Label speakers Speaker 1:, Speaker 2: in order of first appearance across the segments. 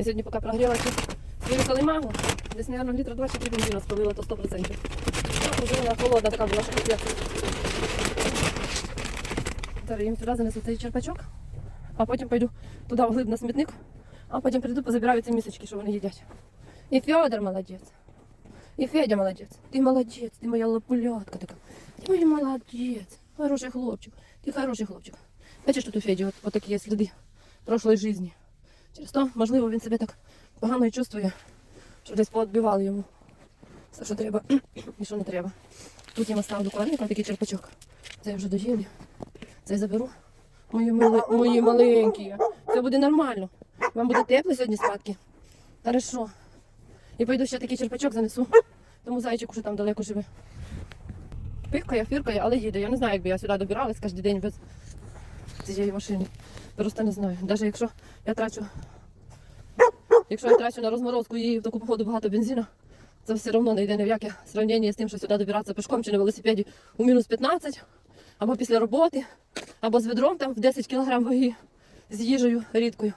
Speaker 1: Я сьогодні поки прогріла свою калимагу, десь, мабуть, літра 2 чи 3 бензина спалила, то 100%. Ну, вже холодна така була, що капець. Зараз їм туди занесу цей черпачок, а потім пойду туди вглиб на смітник, а потім прийду, позабираю ці місочки, що вони їдять. І Федор молодець. І Федя молодець. Ти молодець, ти моя лапулятка така. Ти мій молодець. Хороший хлопчик. Ти хороший хлопчик. Бачиш, тут у Феді от, от такі сліди прошлої житті. Через то, можливо, він себе так погано і чувствує, що десь поотбивали йому. Все, що треба і що не треба. Тут я ставлю кладника, такий черпачок. Це я вже доїли. Це я заберу. Мої, мали, мої маленькі. Це буде нормально. Вам буде тепло сьогодні спадки. Хорошо. І пойду ще такий черпачок занесу. Тому зайчик уже там далеко живе. Пихкає, фіркає, але їде. Я не знаю, якби я сюди добиралась кожен день без цієї машини. Просто не знаю. Навіть якщо я трачу. Якщо я трачу на розморозку і в таку походу багато бензину, це все одно не йде ні в яке сравнення з тим, що сюди добиратися пішком чи на велосипеді у мінус 15, або після роботи, або з ведром там в 10 кг ваги з їжею рідкою.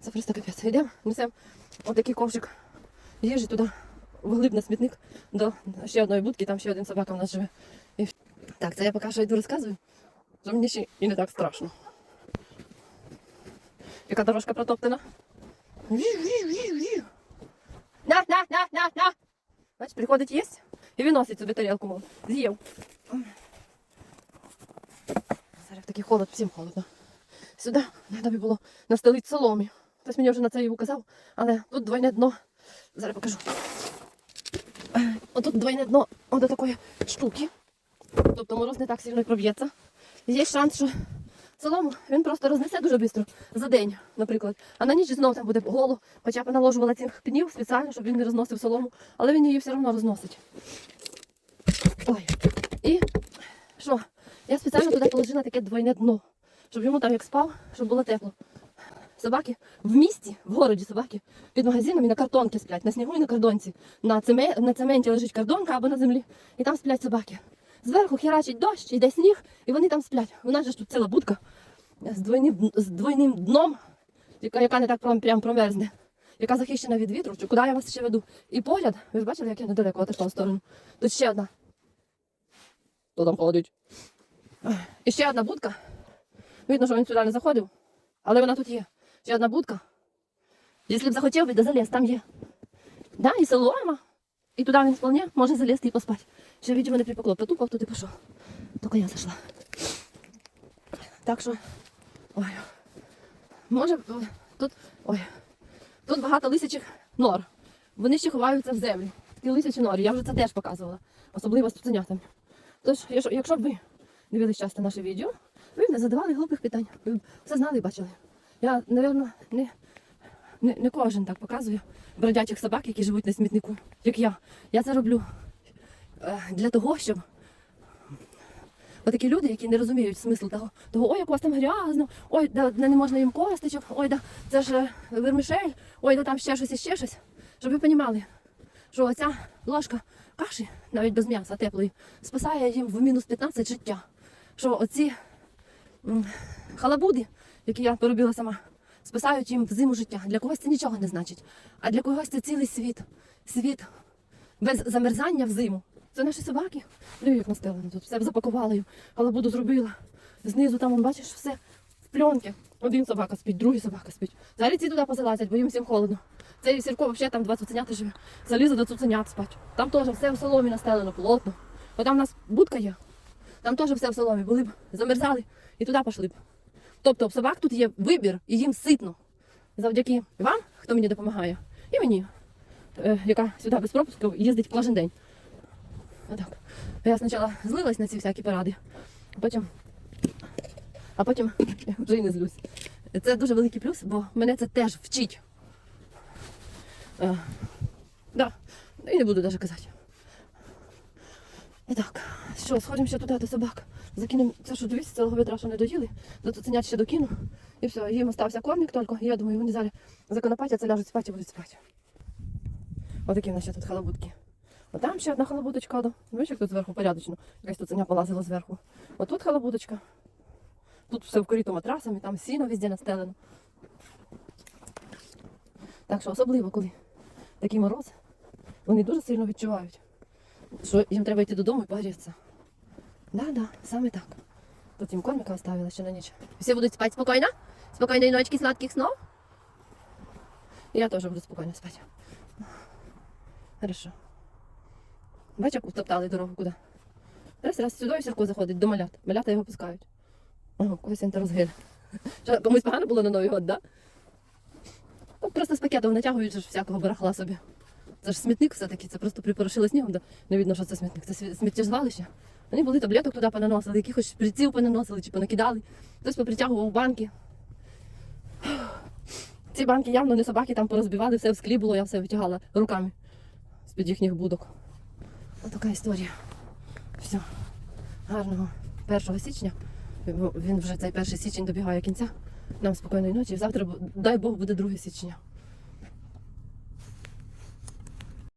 Speaker 1: Це просто капець. Йдемо, несемо отакий ковшик їжі туди, вглиб на смітник до ще одної будки, там ще один собака в нас живе. І... Так, це я поки що йду розказую, що мені ще і не так страшно. Яка дорожка протоптана. На, на, на, на, на. Бач, приходить їсть і виносить собі тарілку, мов. З'їв. Зараз такий холод, всім холодно. Сюди треба було настелити соломі. Хтось мені вже на це і указав, але тут двойне дно. Зараз покажу. Отут двойне дно до такої штуки. Тобто мороз не так сильно проб'ється. Є шанс, що солому він просто рознесе дуже швидко за день, наприклад. А на ніч знову там буде голо. Хоча б наложувала цих пнів спеціально, щоб він не розносив солому, але він її все одно розносить. Ой. І що? Я спеціально туди положила таке двойне дно, щоб йому там як спав, щоб було тепло. Собаки в місті, в городі собаки під магазином і на картонці сплять, на снігу і на кордонці. На, цеме, на цементі лежить картонка або на землі, і там сплять собаки. Зверху херачить дощ, йде сніг, і вони там сплять. У нас же ж тут ціла будка з двойним, з двойним дном, яка, яка не так прям, прям промерзне, яка захищена від вітру. Чи куди я вас ще веду? І поряд, ви ж бачили, як я недалеко отошла в сторону. Тут ще одна. Хто там ходить? І ще одна будка. Видно, що він сюди не заходив, але вона тут є. Ще одна будка. Якщо б захотів би, да заліз, там є. Да, і солома. І туди він вполне може залізти і поспати. Ще відео не припекло, потупав, тут і пішов. Тільки я зайшла. Так що. Ой. Може, е, тут. Ой. Тут багато лисячих нор. Вони ще ховаються в землю. Такі лисячі нори. Я вже це теж показувала. Особливо з цуценятами. Тож, якщо- б ви дивились часто наше відео, ви б не задавали глупих питань. Ви б все знали і бачили. Я, напевно, не, не, не кожен так показує бродячих собак, які живуть на смітнику, як я. Я це роблю е, для того, щоб отакі люди, які не розуміють смисл того, того ой, як у вас там грязно, ой, да, не можна їм косточок, ой, да це ж е, вермишель, ой, да там ще щось і ще щось. Щоб ви розуміли, що оця ложка каші, навіть без м'яса теплої, спасає їм в мінус 15 життя. Що оці халабуди, які я поробила сама, спасають їм в зиму життя. Для когось це нічого не значить. А для когось це цілий світ. Світ без замерзання в зиму. Це наші собаки. Диви, як настелено тут. Все запакувала їм, халабуду зробила. Знизу там, вон, бачиш, все в пленки. Один собака спить, другий собака спить. Зараз ці туди позалазять, бо їм всім холодно. Цей Сірко взагалі там два цуценята живе. Залізо до цуценят спать. Там теж все в соломі настелено, плотно. Бо там у нас будка є. Там теж все в соломі. Були б замерзали і туди пішли б. Тобто в собак тут є вибір і їм ситно. Завдяки вам, хто мені допомагає, і мені, е, яка сюди без пропуску їздить кожен день. Отак. Я спочатку злилась на ці всякі поради, а потім, а потім вже й не злюсь. Це дуже великий плюс, бо мене це теж вчить. Е, да. І не буду навіть казати. І так, що, сходимо ще туди до собак. Закинемо це, що дивіться, цілого ведра, що не доїли. До цуценят ще докину. І все, їм остався кормик тільки. І я думаю, вони зараз законопатяться, ляжуть спати і будуть спати. Отакі в нас ще тут халабутки. Отам ще одна халабуточка. Бачиш, як тут зверху порядочно. Якась цуценя полазила зверху. Отут халабуточка. Тут все вкрито матрасами, там сіно везде настелено. Так що особливо, коли такий мороз, вони дуже сильно відчувають, що їм треба йти додому і погрітися. Да, да, саме так. Тут їм кормика оставила ще на ніч. Всі будуть спати спокійно? Спокійної ночки, сладких снов? Я теж буду спокійно спати. Хорошо. Бачиш, як утоптали дорогу куди? Раз, раз сюди і Сірко заходить до малят. Малята його пускають. Ага, когось інтерозгин. Що, комусь погано було на Новий год, да? Ну, просто з пакетом натягують ж всякого барахла собі. Це ж смітник все-таки, це просто припорошило снігом, да? не видно, що це смітник. Це сміттєзвалище. Вони були таблеток туди понаносили, якихось шприців понаносили чи понакидали. Хтось попритягував банки. Ці банки явно не собаки там порозбивали, все в склі було, я все витягала руками з-під їхніх будок. Ось така історія. Все. Гарного 1 січня. Він вже цей 1 січень добігає кінця. Нам спокійної ночі. Завтра, дай Бог, буде 2 січня.